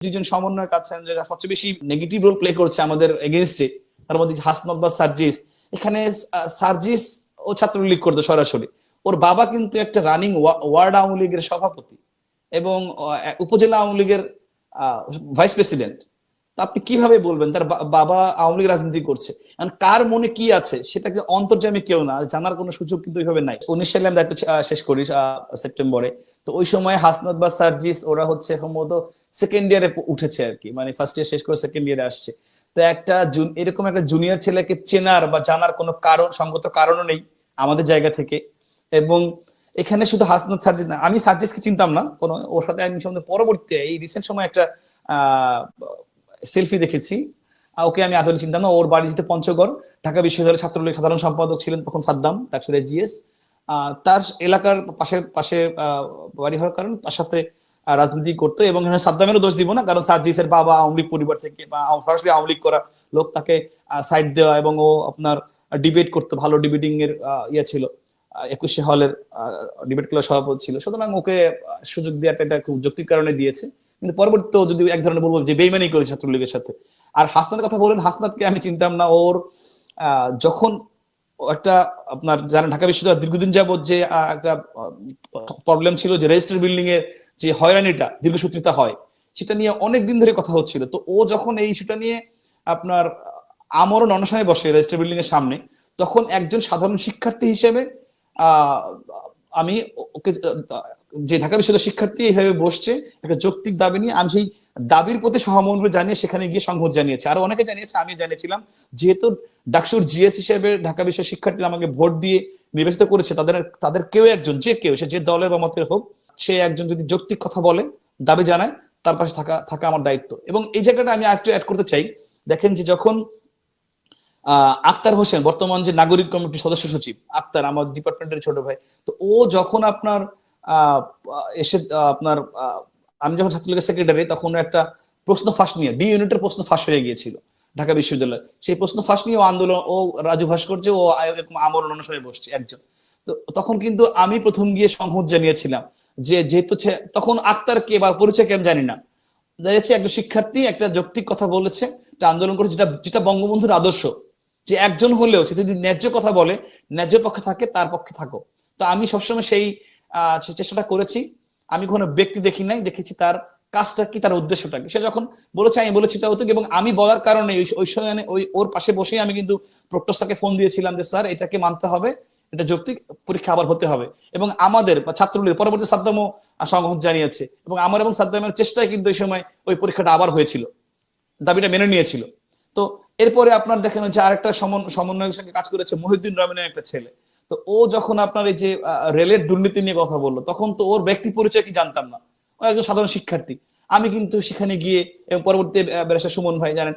দুজন সমন্বয়ক আছেন যারা সবচেয়ে বেশি নেগেটিভ রোল প্লে করছে আমাদের এগেনস্টে তার মধ্যে হাসনাত বা সার্জিস। এখানে সার্জিস ও ছাত্রলীগ করতো সরাসরি। ওর বাবা কিন্তু একটা রানিং ওয়ার্ড আওয়ামী লীগের সভাপতি এবং উপজেলা আওয়ামী লীগের ভাইস প্রেসিডেন্ট আপনি কীভাবে বলবেন? তার বাবা আওয়ামী লীগ রাজনীতি করছে। কার মনে কি আছে? সেটাকে অন্তর্জামী কেউ না, জানার কোনো সুযোগ কিন্তু ওইভাবে নাই। উনিশ সালে আমি দায়িত্ব শেষ করি সেপ্টেম্বরে। তো ওই সময় হাসনাত বা সার্জিস, ওরা হচ্ছে সম্ভবত সেকেন্ড ইয়ারে উঠেছে আর কি। মানে ফার্স্ট ইয়ার শেষ করে সেকেন্ড ইয়ারে আসছে। তো একটা এরকম একটা জুনিয়র ছেলেকে চেনার বা জানার কোনো কারণ, সঙ্গত কারণও নেই আমাদের জায়গা থেকে। এবং এখানে শুধু হাসনাত, সার্জিস না, আমি সার্জিসকে চিনতাম না, কোনো, ওর সাথে আমি সম্বন্ধে পরবর্তী, এই রিসেন্ট সময় একটা সেলফি দেখেছি। ওকে আমি আসলে চিন্তাম না। ওর বাড়ি যেতে পঞ্চগড়, ঢাকা বিশ্ববিদ্যালয়ের ছাত্রলীগ সাধারণ সম্পাদক ছিলেন তখন সাদ্দাম জিএস তার এলাকার পাশে পাশে বাড়ি হওয়ার কারণে তার সাথে রাজনীতি করতো এবং সাদ্দামেরও দোষ দিব না, কারণ সার্জিসের বাবা আওয়ামী লীগ পরিবার থেকে বা সরাসরি আওয়ামী লীগ করা লোক তাকে সাইড দেওয়া এবং ও আপনার ডিবেট করতো, ভালো ডিবেটিং এর ইয়ে ছিল। একুশে হলের ডিবেট ক্লাব সভাপতি ছিল। সুতরাং ওকে সুযোগ দেওয়াটা এটা খুব যৌক্তিক কারণে দিয়েছে। কিন্তু পরবর্তীতে ও যদি এক ধরনের বলব যে বেইমানি করে ছাত্রলীগের সাথে। আর হাসনাতের কথা বলেন, হাসনাতকে আমি চিনতাম না, ওর যখন একটা আপনার জানেন ঢাকা বিশ্ববিদ্যালয় দীর্ঘদিন যাবত যে একটা প্রবলেম ছিল যে রেজিস্টার বিল্ডিং এর যে হয়রানিটা দীর্ঘসূত্রিতা হয়, সেটা নিয়ে অনেক দিন ধরে কথা হচ্ছিল। তো ও যখন এই ইস্যুটা নিয়ে আপনার আমরণ অনশনে বসে রেজিস্টার বিল্ডিং এর সামনে, তখন একজন সাধারণ শিক্ষার্থী হিসেবে আমি ওকে যে ঢাকা বিশ্ববিদ্যালয়ের শিক্ষার্থী এইভাবে বসছে, একটা যৌক্তিক দাবি নিয়ে আমি সেই দাবির প্রতি সহমর্মিতা জানিয়ে সেখানে গিয়ে সংহত জানিয়েছে। আর অনেকে জানিয়েছে আমি জানিয়েছিলাম, যেহেতু ডাকসুর জিএস হিসেবে ঢাকা বিশ্বের শিক্ষার্থী আমাকে ভোট দিয়ে নির্বাচিত করেছে, তাদের তাদের কেউ একজন, যে কেউ, সে যে দলের বা মতের হোক, সে একজন যদি যৌক্তিক কথা বলে, দাবি জানায়, তার পাশে থাকা থাকা আমার দায়িত্ব। এবং এই জায়গাটা আমি একটু অ্যাড করতে চাই। দেখেন যে যখন আক্তার হোসেন, বর্তমান যে নাগরিক কমিটির সদস্য সচিব, আক্তার, আমার ডিপার্টমেন্টের ছোট ভাই, তো ও যখন আপনার এসে আপনার আমি যখন ছাত্রলীগের সেক্রেটারি তখন একটা প্রশ্ন ফাঁস নিয়ে বি ইউনিটের প্রশ্ন ফাঁস হয়ে গিয়েছিল ঢাকা বিশ্ববিদ্যালয়। সেই প্রশ্ন ফাঁস নিয়ে আন্দোলন, ও রাজু ভাস্কর্য ও এরকম আমরণ অনুসারে বসছে একজন। তো তখন কিন্তু আমি প্রথম গিয়ে সংহত জানিয়েছিলাম যে, যেহেতু তখন আক্তার কে বা পরিচয় কে আমি জানি না। যাচ্ছে একজন শিক্ষার্থী একটা যৌক্তিক কথা বলেছে আন্দোলন করে যেটা যেটা বঙ্গবন্ধুর আদর্শ। যে একজন হলেও, সে যদি ন্যায্য কথা বলে, ন্যায্য পক্ষে থাকে, তার পক্ষে থাকো। তো আমি সবসময় সেই সে চেষ্টাটা করেছি। আমি কোনো ব্যক্তি দেখি নাই, দেখেছি তার কাজটা কি, তার উদ্দেশ্যটা কি। সে যখন বলেছে, আমি বলেছি হতো এবং আমি বলার কারণে ওই- সময় ওই ওর পাশে বসেই আমি কিন্তু প্রক্টর স্যারকে ফোন দিয়েছিলাম যে, স্যার, এটাকে মানতে হবে, এটা যৌক্তিক পরীক্ষা আবার হতে হবে। এবং আমাদের বা ছাত্রলীগের পরবর্তী সাদ্দামও সংহত জানিয়েছে এবং আমার এবং সাদ্দামের চেষ্টায় কিন্তু ওই সময় ওই পরীক্ষাটা আবার হয়েছিল, দাবিটা মেনে নিয়েছিল। তো এরপরে আপনার দেখেন যে আরেকটা সমন- সমন্বয়ের সঙ্গে কাজ করেছে, মহিউদ্দিন রহমানের একটা ছেলে। তো ও যখন আপনার এই যে রেলের দুর্নীতি নিয়ে কথা বলল, তখন তো ওর ব্যক্তি পরিচয় কি জানতাম না। ও একজন সাধারণ শিক্ষার্থী। আমি কিন্তু সেখানে গিয়ে, এবং পরবর্তী ব্যারিস্টার সুমন ভাই জানেন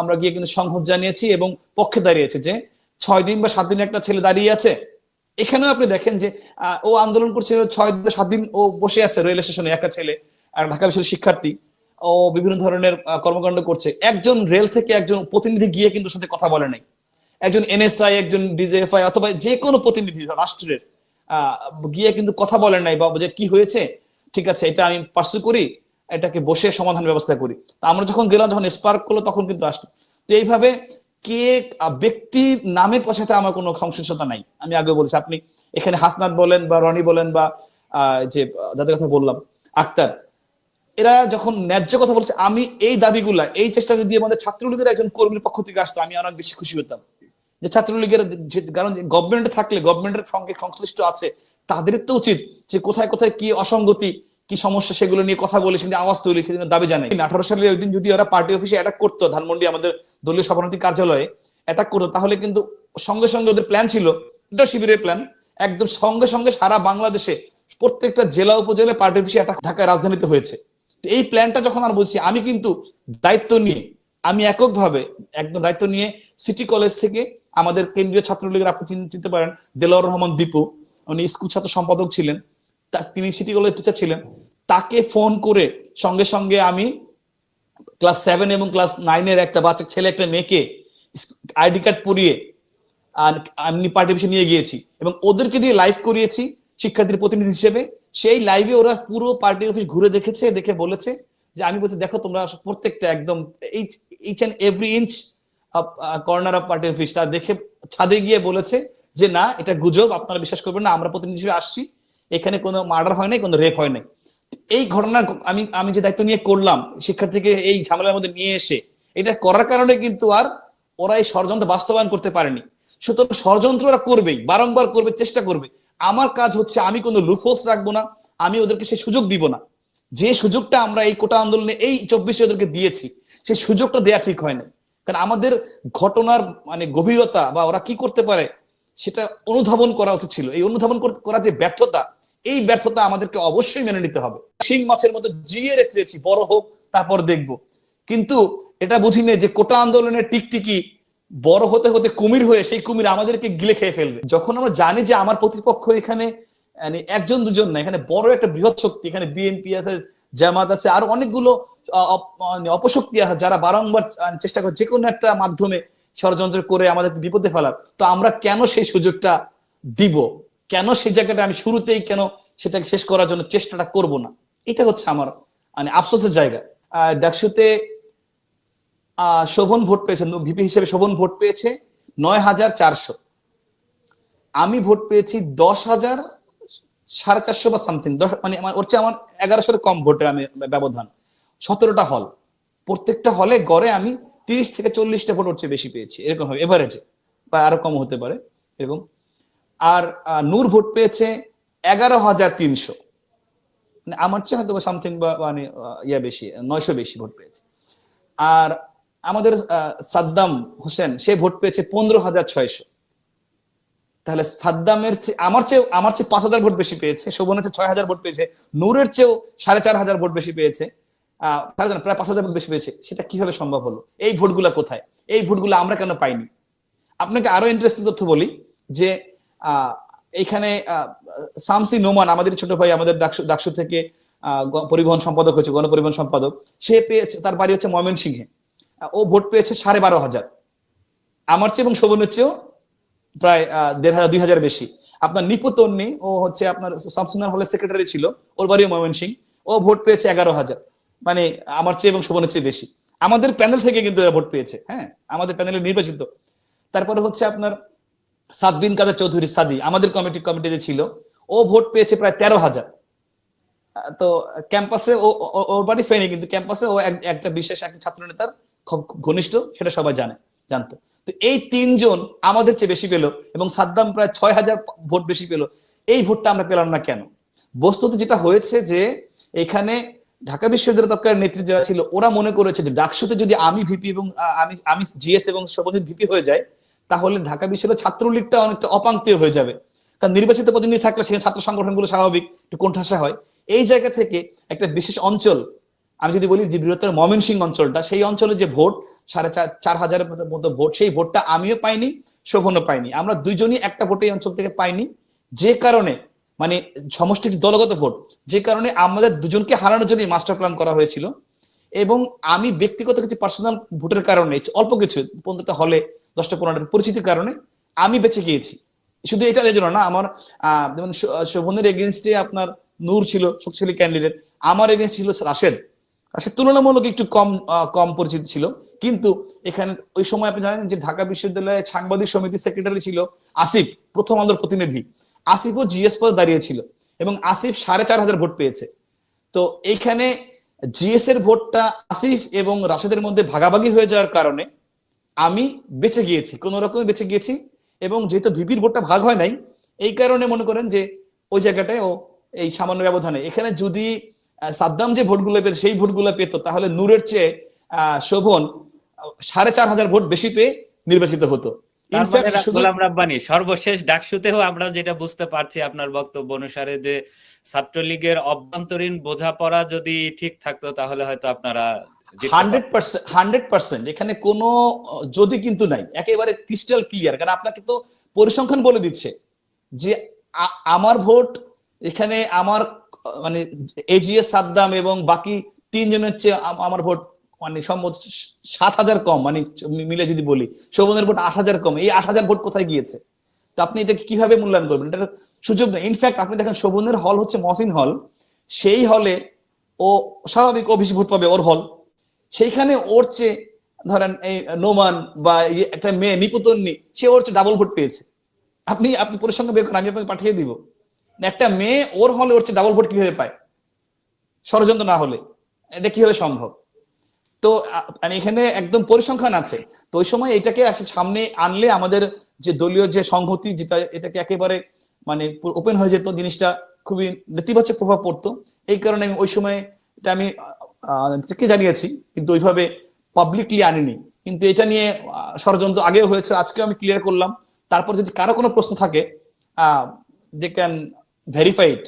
আমরা গিয়ে কিন্তু সংহত জানিয়েছি এবং পক্ষে দাঁড়িয়েছে যে, ছয় দিন বা সাত দিন একটা ছেলে দাঁড়িয়ে আছে। এখানেও আপনি দেখেন যে ও আন্দোলন করছে ছয় দিন বা সাত দিন ও বসে আছে রেল স্টেশনে, একটা ছেলে ঢাকা বিশ্ববিদ্যালয়ের শিক্ষার্থী। ও বিভিন্ন ধরনের কর্মকাণ্ড করছে। একজন রেল থেকে একজন প্রতিনিধি গিয়ে কিন্তু সাথে কথা বলে নাই। একজন এনএসআই একজন ডিজেএফআই অথবা যে কোনো প্রতিনিধি রাষ্ট্রের গিয়ে কিন্তু কথা বলেন নাই বা যে কি হয়েছে, ঠিক আছে, এটা আমি পার্সু করি, এটাকে বসে সমাধান ব্যবস্থা করি। তা আমরা যখন গেলাম, যখন স্পার্ক করল, তখন কিন্তু আসলো। তো এইভাবে কে ব্যক্তির নামের সাথে আমার কোনো সংশ্লিষ্টতা নাই। আমি আগে বলেছি, আপনি এখানে হাসনাত বলেন বা রনি বলেন বা যে, যাদের কথা বললাম, আক্তার, এরা যখন ন্যায্য কথা বলছে, আমি এই দাবিগুলা, এই চেষ্টা যদি আমাদের ছাত্রলীগের একজন কর্মীর পক্ষ থেকে আসতো, আমি অনেক বেশি খুশি হতাম। যে ছাত্রলীগের কারণ গভর্নমেন্টে থাকলে গভর্নমেন্টের সঙ্গে সংশ্লিষ্ট আছে তাদের তো উচিত যে কোথায় কোথায় কি অসঙ্গতি, কি সমস্যা সেগুলো নিয়ে কথা বলে সেখানে আওয়াজ তৈরি সেজন্য দাবি জানাই। আঠারো সালে ওই দিন যদি ওরা পার্টি অফিসে অ্যাটাক করতো, ধানমন্ডি আমাদের দলীয় সভাপতি কার্যালয়ে অ্যাটাক করতো, তাহলে কিন্তু সঙ্গে সঙ্গে ওদের প্ল্যান ছিল, এটা শিবিরের প্ল্যান একদম সঙ্গে সঙ্গে সারা বাংলাদেশে প্রত্যেকটা জেলা উপজেলায় পার্টি অফিসে অ্যাটাক ঢাকায় রাজধানীতে হয়েছে। তো এই প্ল্যানটা যখন আর বলছি, আমি কিন্তু দায়িত্ব নিয়ে, আমি এককভাবে একদম দায়িত্ব নিয়ে সিটি কলেজ থেকে আমাদের কেন্দ্রীয় ছাত্রলীগের, আপনি চিন- চিনতে পারেন দেলোয়ার রহমান দীপু, উনি স্কুল ছাত্র সম্পাদক ছিলেন। তিনি সিটি কলেজ টিচার ছিলেন। তাকে ফোন করে সঙ্গে সঙ্গে আমি ক্লাস সেভেন এবং ক্লাস নাইনের একটা বাচ্চা, ছেলে, একটা মেয়েকে আইডি কার্ড পরিয়ে আর আমি পার্টি অফিসে নিয়ে গিয়েছি এবং ওদেরকে দিয়ে লাইভ করিয়েছি শিক্ষার্থীর প্রতিনিধি হিসেবে। সেই লাইভে ওরা পুরো পার্টি অফিস ঘুরে দেখেছে, দেখে বলেছে যে, আমি বলছি, দেখো তোমরা প্রত্যেকটা একদম each and every inch corner of party office তা দেখে ছাদে গিয়ে বলেছে যে, না, এটা গুজব, আপনারা বিশ্বাস করবেন না, আমরা প্রতিনিধি হিসেবে আসছি। এখানে কোনো মার্ডার হয় নাই, কোনো রেপ হয় নাই। এই ঘটনা আমি আমি যে দায়িত্ব নিয়ে করলাম, শিক্ষার্থীকে এই ঝামেলার মধ্যে নিয়ে এসে, এটা করার কারণে কিন্তু আর ওরা এই ষড়যন্ত্র বাস্তবায়ন করতে পারেনি। সুতরাং ষড়যন্ত্র ওরা করবেই, বারংবার করবে, চেষ্টা করবে। আমার কাজ হচ্ছে আমি কোনো লুফোস রাখব না, আমি ওদেরকে সেই সুযোগ দিব না। যে সুযোগটা আমরা এই কোটা আন্দোলনে, এই চব্বিশে ওদেরকে দিয়েছি, সেই সুযোগটা দেয়া ঠিক হয় না কারণ আমাদের ঘটনার মানে গভীরতা বা ওরা কি করতে পারে সেটা অনুধাবন করা উচিত ছিল। এই অনুধাবন কর- করার যে ব্যর্থতা, এই ব্যর্থতা আমাদেরকে অবশ্যই মেনে নিতে হবে। শিং মাছের মতো জিয়ে রেখেছি বড় হোক, তারপর দেখব। কিন্তু এটা বুঝি যে কোটা আন্দোলনের টিকটিকি বড় হতে হতে কুমির হয়ে সেই কুমির আমাদেরকে গিলে খেয়ে ফেলবে। যখন আমরা জানি যে আমার প্রতিপক্ষ এখানে মানে একজন দুজন না, এখানে বড় একটা বৃহৎ শক্তি, এখানে বিএনপি আছে, জামাত আছে, আর অনেকগুলো অপশক্তি যারা বারংবার চেষ্টা করে যে কোনো একটা মাধ্যমে ষড়যন্ত্র করে আমাদের বিপদে ফেলার, তো আমরা কেন সেই সুযোগটা দিব? কেন সেই জায়গাটা আমি শুরুতেই কেন সেটাকে শেষ করার জন্য চেষ্টাটা করব না? এটা হচ্ছে আমার মানে আফসোসের জায়গা। ডাকসুতে শোভন ভোট পেয়েছে ভিপি হিসেবে শোভন ভোট পেয়েছে নয় হাজার চারশো। আমি ভোট পেয়েছি দশ হাজার সাড়ে চারশো বা সামথিং মানে ওর চেয়ে আমার এগারোশোর কম ভোটের আমি ব্যবধান। সতেরোটা হল প্রত্যেকটা হলে গড়ে আমি তিরিশ থেকে চল্লিশটা ভোট চেয়ে বেশি পেয়েছি। এরকম হবে এভারেজে বা আরও কম হতে পারে, এরকম। আর নূর ভোট পেয়েছে এগারো হাজার তিনশো। মানে আমার চেয়ে হয়তো সামথিং বা মানে ইয়া বেশি, নয়শো বেশি ভোট পেয়েছে। আর আমাদের সাদ্দাম হোসেন, সে ভোট পেয়েছে পনেরো হাজার ছয়শো। তাহলে সাদ্দামের আমার চেয়ে আমার চেয়ে পাঁচ হাজার ভোট বেশি পেয়েছে। শোভনের চেয়ে ছয় হাজার ভোট পেয়েছে। নূরের চেয়েও সাড়ে চার হাজার ভোট বেশি পেয়েছে। আহ সাড়ে প্রায় পাঁচ হাজার ভোট বেশি পেয়েছে। সেটা কীভাবে সম্ভব হলো? এই ভোটগুলা কোথায়? এই ভোটগুলো আমরা কেন পাইনি? আপনাকে আরও ইন্টারেস্টিং তথ্য বলি যে আহ, সামসি নোমান আমাদের ছোট ভাই আমাদের ডাকসু থেকে পরিবহন সম্পাদক হয়েছে গণপরিবহন সম্পাদক। সে পেয়েছে তার বাড়ি হচ্ছে ময়মনসিংহে। ও ভোট পেয়েছে সাড়ে বারো হাজার। আমার চেয়ে এবং শোভনের চেয়েও প্রায় দেড় হাজার দুই হাজার বেশি। আপনার নিপু তন্নি ও হচ্ছে আপনার শামসুন্নার হলের সেক্রেটারি ছিল ওর বাড়িও ময়মনসিং ও ভোট পেয়েছে এগারো হাজার। মানে আমার চেয়ে এবং শোভনের চেয়ে বেশি। আমাদের প্যানেল থেকে কিন্তু এরা ভোট পেয়েছে হ্যাঁ? আমাদের প্যানেলে নির্বাচিত। তারপরে হচ্ছে আপনার সাদবিন কাদের চৌধুরী, সাদি। আমাদের কমিটি কমিটিতে ছিল। ও ভোট পেয়েছে প্রায় তেরো হাজার। তো ক্যাম্পাসে ও ওর বাড়ি ফেনি কিন্তু ক্যাম্পাসে ও এক- একটা বিশেষ এক ছাত্র নেতার খুব ঘনিষ্ঠ, সেটা সবাই জানে, জানতো। তো এই তিনজন আমাদের চেয়ে বেশি পেল এবং সাদ্দাম প্রায় ছয় হাজার ভোট বেশি পেল। এই ভোটটা আমরা পেলাম না কেন? বস্তুত যেটা হয়েছে যে এখানে ঢাকা বিশ্ববিদ্যালয়ের তৎকালীন নেত্রী যারা ছিল, ওরা মনে করেছে যে ডাকসুতে যদি আমি ভিপি এবং আমি আমি জিএস এবং শোভনজিৎ ভিপি হয়ে যায় তাহলে ঢাকা বিশ্ববিদ্যালয় ছাত্রলীগটা অনেকটা অপাঙ্ক্তীয় হয়ে যাবে। কারণ নির্বাচিত প্রতিনিধি থাকলে সেখানে ছাত্র সংগঠনগুলো স্বাভাবিক, একটু কোণঠাসা হয়। এই জায়গা থেকে একটা বিশেষ অঞ্চল, আমি যদি বলি যে বৃহত্তর ময়মনসিংহ অঞ্চলটা, সেই অঞ্চলে যে ভোট, সাড়ে চার চার হাজারের মতো ভোট, সেই ভোটটা আমিও পাইনি, শোভনও পাইনি। আমরা দুইজনই একটা ভোট এই অঞ্চল থেকে পাইনি। যে কারণে মানে সমষ্টি দলগত ভোট, যে কারণে আমাদের দুজনকে হারানোর জন্য মাস্টার প্ল্যান করা হয়েছিল। এবং আমি ব্যক্তিগত কিছু পার্সোনাল ভোটের কারণে, অল্প কিছু, পনেরোটা হলে, দশটা পনেরোটা পরিচিতির কারণে আমি বেঁচে গিয়েছি। শুধু এটা জন্য না, আমার যেমন শোভনের এগেনস্টে আপনার নূর ছিল, শক্তিশালী ক্যান্ডিডেট আমার এগেনস্ট ছিল রাশেদ। রাশেদ তুলনামূলক একটু কম কম পরিচিত ছিল। কিন্তু এখানে ওই সময় আপনি জানেন যে ঢাকা বিশ্ববিদ্যালয়ে সাংবাদিক সমিতির সেক্রেটারি ছিল আসিফ, প্রথম আলোর প্রতিনিধি। আসিফও জিএস পদে দাঁড়িয়েছিল এবং আসিফ সাড়ে চার হাজার ভোট পেয়েছে। তো এইখানে জিএস এর ভোটটা আসিফ এবং রাশেদের মধ্যে ভাগাভাগি হয়ে যাওয়ার কারণে আমি বেঁচে গিয়েছি, কোন রকমে বেঁচে গিয়েছি এবং যেহেতু ভিপির ভোটটা ভাগ হয় নাই, এই কারণে মনে করেন যে ওই জায়গাটায় ও এই সামান্য ব্যবধানে। এখানে যদি সাদ্দাম যে ভোটগুলো পেত, সেই ভোটগুলো পেত, তাহলে নূরের চেয়ে শোভন সাড়ে চার হাজার ভোট বেশি পেয়ে নির্বাচিত হতো। মানে শুধু গোলাম রাব্বানি সর্বশেষ ডাকসুতেও আমরা যেটা বুঝতে পারছি আপনার বক্তব্য অনুসারে যে ছাত্রলীগের অভ্যন্তরীণ বোঝাপড়া যদি ঠিক থাকতো তাহলে হয়তো আপনারা হান্ড্রেড পার্সেন্ট এখানে কোনো যদি কিন্তু নাই একেবারে ক্রিস্টাল ক্লিয়ার কারণ আপনাকে তো পরিসংখ্যান বলে দিচ্ছে যে আমার ভোট এখানে আমার মানে এজিএস সাদ্দাম এবং বাকি তিনজনের চেয়ে আমার ভোট মানে সম্ভবত সাত হাজার কম মানে মিলে যদি বলি, শোভনের ভোট আট হাজার কম, এই আট হাজার ভোট কোথায় গিয়েছে? তো আপনি এটাকে কীভাবে মূল্যায়ন করবেন? এটা সুযোগ নেই। ইনফ্যাক্ট আপনি দেখেন শোভনের হল হচ্ছে মহসিন হল সেই হলে ও স্বাভাবিক ও বেশি ভোট পাবে ওর হল সেইখানে ওর চেয়ে, ধরেন এই নোমান বা ইয়ে একটা মেয়ে নিপুতন্নি, সে ওর চেয়ে ডাবল ভোট পেয়েছে। আপনি আপনি পরিসংখ্যান বের করেন, আমি আপনাকে পাঠিয়ে দিব। একটা মেয়ে ওর হলে ওর চেয়ে ডাবল ভোট কীভাবে পায়? ষড়যন্ত্র না হলে, এটা কীভাবে সম্ভব? তো মানে এখানে একদম পরিসংখ্যান আছে। তো ওই সময় এটাকে সামনে আনলে আমাদের যে দলীয় যে সংহতি যেটা এটাকে একেবারে মানে ওপেন হয়ে যেত জিনিসটা খুবই নেতিবাচক প্রভাব পড়তো। এই কারণে আমি ওই সময় এটা আমি আহ, জানিয়েছি কিন্তু ওইভাবে পাবলিকলি আনিনি। কিন্তু এটা নিয়ে ষড়যন্ত্র আগেও হয়েছে আজকেও আমি ক্লিয়ার করলাম। তারপর যদি কারও কোনো প্রশ্ন থাকে দে ক্যান ভেরিফাইড